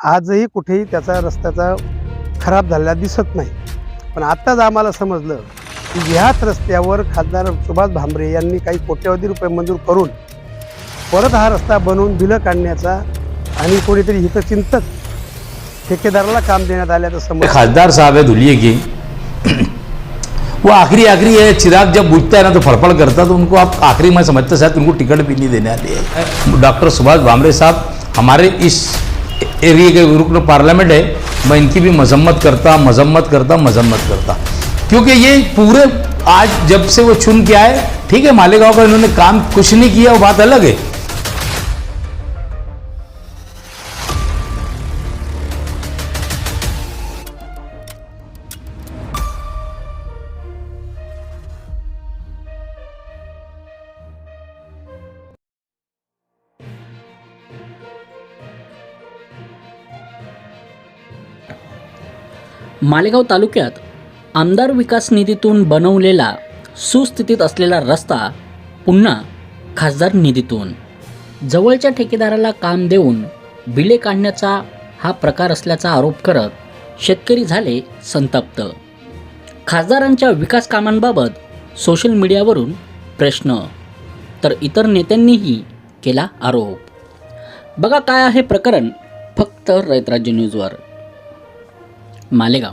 आजही कुठेही त्याचा रस्त्याचा खराब झालेला दिसत नाही. पण आत्ताच आम्हाला समजलं की ह्याच रस्त्यावर खासदार सुभाष भांबरे यांनी काही कोट्यवधी रुपये मंजूर करून परत हा रस्ता बनवून बिलं काढण्याचा आणि कोणीतरी हितचिंतक ठेकेदाराला काम देण्यात आल्याचं समज खासदार साहब है धुलिये की. वो आखिरी आखिरी है चिराग जब बुझता है ना तो फड़फड़ करता तो उनको आप आखिरी में समझते शायद उनको टिकट भी नहीं देने आती है। डॉक्टर सुभाष भामरे साहब हमारे इस एरिया के रुकन पार्लियामेंट है, मैं इनकी भी मजम्मत करता मजम्मत करता मजम्मत करता। क्योंकि ये पूरे आज जब से वो चुन के आए, ठीक है, मालेगांव का इन्होंने काम कुछ नहीं किया, वो बात अलग है। मालेगाव तालुक्यात आमदार विकास निधीतून बनवलेला सुस्थितीत असलेला रस्ता पुन्हा खासदार निधीतून. जवळच्या ठेकेदाराला काम देऊन बिले काढण्याचा हा प्रकार असल्याचा आरोप करत शेतकरी झाले संतप्त. खासदारांच्या विकास कामांबाबत सोशल मीडियावरून प्रश्न तर इतर नेत्यांनीही केला आरोप. बघा काय आहे प्रकरण फक्त रयतराज्य न्यूजवर. मालेगाव.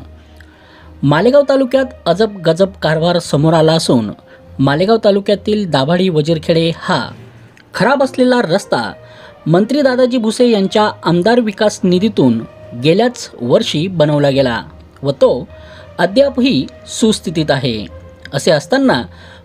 मालेगाव तालुक्यात अजब गजब कारभार समोर आला असून मालेगाव तालुक्यातील दाभाडी वजीरखेडे हा खराब असलेला रस्ता मंत्री दादाजी भुसे यांच्या आमदार विकास निधीतून गेल्याच वर्षी बनवला गेला व तो अद्यापही सुस्थितीत आहे. असे असताना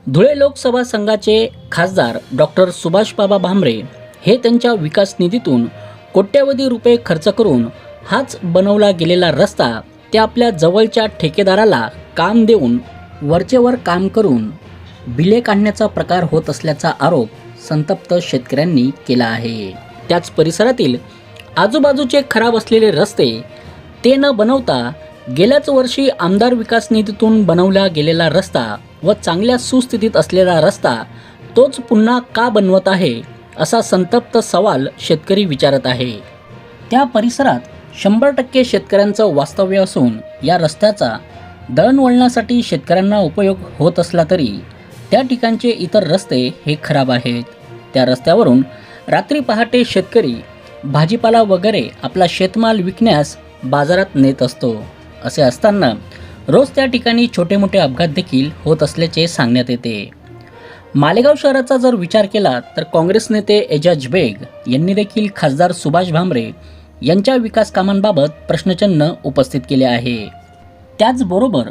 धुळे लोकसभा संघाचे खासदार डॉक्टर सुभाषबाबा भामरे हे त्यांच्या विकास निधीतून कोट्यवधी रुपये खर्च करून हाच बनवला गेलेला रस्ता ते आपल्या जवळच्या ठेकेदाराला काम देऊन वरचेवर काम करून बिले काढण्याचा प्रकार होत असल्याचा आरोप संतप्त शेतकऱ्यांनी केला आहे. त्याच परिसरातील आजूबाजूचे खराब असलेले रस्ते ते न बनवता गेल्याच वर्षी आमदार विकास निधीतून बनवला गेलेला रस्ता व चांगल्या सुस्थितीत असलेला रस्ता तोच पुन्हा का बनवत आहे असा संतप्त सवाल शेतकरी विचारत आहे. त्या परिसरात शंभर टक्के शेतकऱ्यांचं वास्तव्य असून या रस्त्याचा दळणवळणासाठी शेतकऱ्यांना उपयोग होत असला तरी त्या ठिकाणचे इतर रस्ते हे खराब आहेत. त्या रस्त्यावरून रात्री पहाटे शेतकरी भाजीपाला वगैरे आपला शेतमाल विकण्यास बाजारात नेत असतो. असे असताना रोज त्या ठिकाणी छोटे मोठे अपघात देखील होत असल्याचे सांगण्यात येते. मालेगाव शहराचा जर विचार केला तर काँग्रेस नेते एजाज बेग यांनी देखील खासदार सुभाष भामरे यांच्या विकास कामांबाबत प्रश्नचिन्ह उपस्थित केले आहे. त्याचबरोबर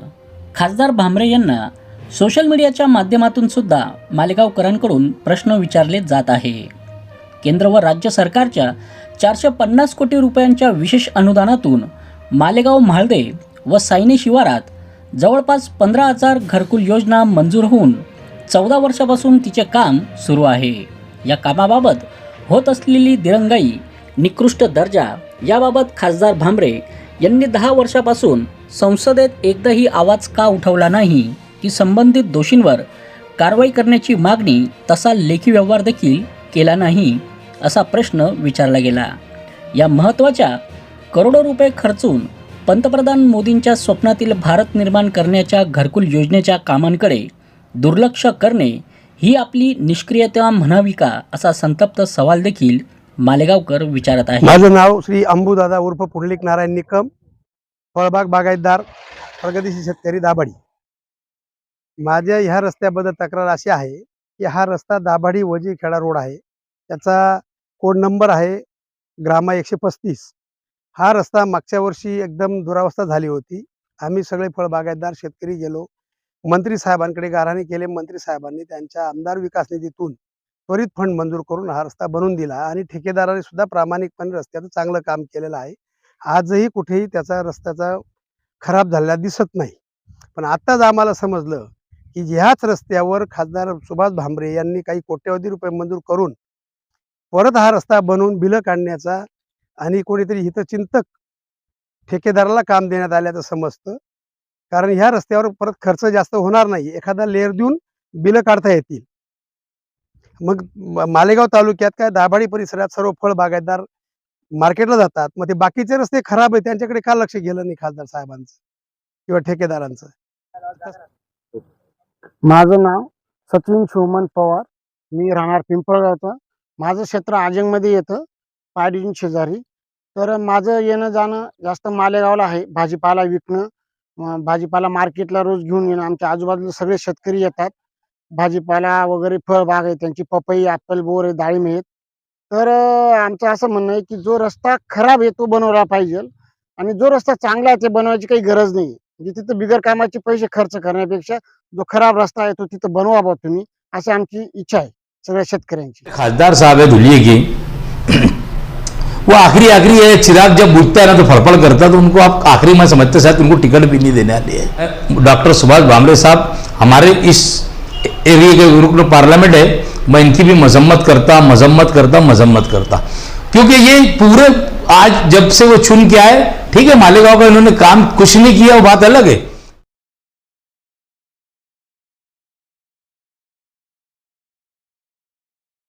खासदार भामरे यांना सोशल मीडियाच्या माध्यमातून सुद्धा मालेगावकरांकडून प्रश्न विचारले जात आहे. केंद्र व राज्य सरकारच्या चारशे पन्नास कोटी रुपयांच्या विशेष अनुदानातून मालेगाव म्हाळदे व सायनी शिवारात जवळपास पंधरा हजार घरकुल योजना मंजूर होऊन चौदा वर्षापासून तिचे काम सुरू आहे. या कामाबाबत होत असलेली दिरंगाई निकृष्ट दर्जा. याबाबत खासदार भांबरे यांनी दहा वर्षापासून संसदेत एकदाही आवाज का उठवला नाही? की संबंधित दोषींवर कारवाई करण्याची मागणी तसा लेखी व्यवहार देखील केला नाही? असा प्रश्न विचारला गेला. या महत्त्वाच्या करोडो रुपये खर्चून पंतप्रधान मोदींच्या स्वप्नातील भारत निर्माण करण्याच्या घरकुल योजनेच्या कामांकडे दुर्लक्ष करणे ही आपली निष्क्रियता म्हणावी का? असा संतप्त सवाल देखील मालेगावकर विचारत आहे माझं नाव श्री अंबुदादा उर्फ पुंडलिक नारायण निकम फळबाग बागायतदार प्रगतीशील शेतकरी दाभाडी. माझ्या ह्या रस्त्याबद्दल तक्रार अशी आहे की हा रस्ता दाभाडी वजी खेडा रोड आहे. त्याचा कोड नंबर आहे ग्रामा एकशे पस्तीस. हा रस्ता मागच्या वर्षी एकदम दुरावस्था झाली होती. आम्ही सगळे फळबागायतदार शेतकरी गेलो. मंत्री साहेबांकडे गाराणे केले. मंत्री साहेबांनी त्यांच्या आमदार विकास निधीतून त्वरित फंड मंजूर करून हा रस्ता बनवून दिला आणि ठेकेदाराने सुद्धा प्रामाणिकपणे रस्त्याचं चांगलं काम केलेलं आहे. आजही कुठेही त्याचा रस्त्याचा खराब झालेला दिसत नाही. पण आत्ताच आम्हाला समजलं की ह्याच रस्त्यावर खासदार सुभाष भामरे यांनी काही कोट्यवधी रुपये मंजूर करून परत हा रस्ता बनवून बिलं काढण्याचा आणि कोणीतरी हितचिंतक ठेकेदाराला काम देण्यात आल्याचं समजतं. कारण ह्या रस्त्यावर परत खर्च जास्त होणार नाही. एखादा लेअर देऊन बिलं काढता येतील. मग मालेगाव तालुक्यात काय दाभाडी परिसरात सर्व फळ बागायतदार मार्केटला जातात. मग ते बाकीचे रस्ते खराब आहेत त्यांच्याकडे का लक्ष गेलं नाही खासदार साहेबांचं? किंवा ठेकेदारांचं? माझं नाव सचिन शिवमन पवार. मी राहणार पिंपळगावचं. माझं क्षेत्र आजंगमध्ये येतं पायडीन शेजारी. तर माझं येणं जाणं जास्त मालेगावला आहे. भाजीपाला विकणं भाजीपाला मार्केटला रोज घेऊन येणं. आमच्या आजूबाजूला सगळे शेतकरी येतात. भाजीपाला वगैरे फळबाग आहे त्यांची पपई ॲपल बोर आहे डाळिंब आहेत. तर आमचं असं म्हणणं आहे की जो रस्ता खराब आहे तो बनवला पाहिजे आणि जो रस्ता चांगला आहे ते बनवायची काही गरज नाही म्हणजे तिथं बिगर कामाचे पैसे खर्च करण्यापेक्षा जो खराब रस्ता आहे तो तिथं बनवा बा तुम्ही अशी आमची इच्छा आहे सगळ्या शेतकऱ्यांची. खासदार साहब है धुलिए की. वो आखिरी आखिरी है चिराग जब बुझता है ना तो फड़फड़ करता है तो उनको आप आखिरी में समझते शायद उनको टिकट भी नहीं देने वाली है। डॉक्टर सुभाष भामरे साहब हमारे इस एरिया के रुकन पार्लियामेंट है, मैं इनकी भी मजम्मत करता मजम्मत करता मजम्मत करता। क्योंकि ये पूरे आज जब से वो चुन के आए, ठीक है, मालेगांव का इन्होंने काम कुछ नहीं किया, वो बात अलग है।